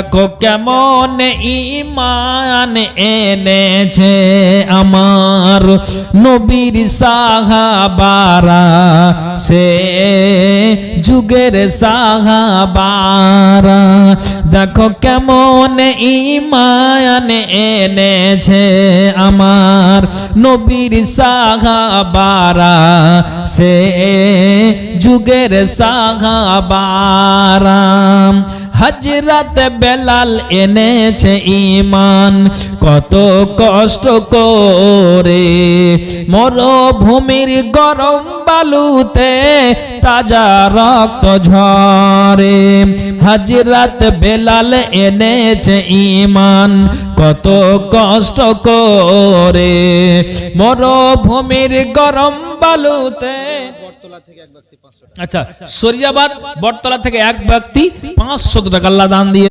দেখো কেমন ইমান এনেছে আমার নবীর সাহাবারা। সে যুগের সাহাবারা। দেখো কেমন ইমান এনেছে আমার নবীর সাহাবারা। সে যুগের সাহাবারা। হজরত বেলাল এনেছে ইমান কত কষ্ট করে। মরভূমির গরম বালুতে তাজা রক্ত ঝরে। হজরত বেলাল এনেছে ইমান কত কষ্ট করে। মরুভূমির গরম বালুতে আচ্ছা সরিয়াবাদ বটতলা থেকে এক ব্যক্তি পাঁচশো টাকা দান দিয়ে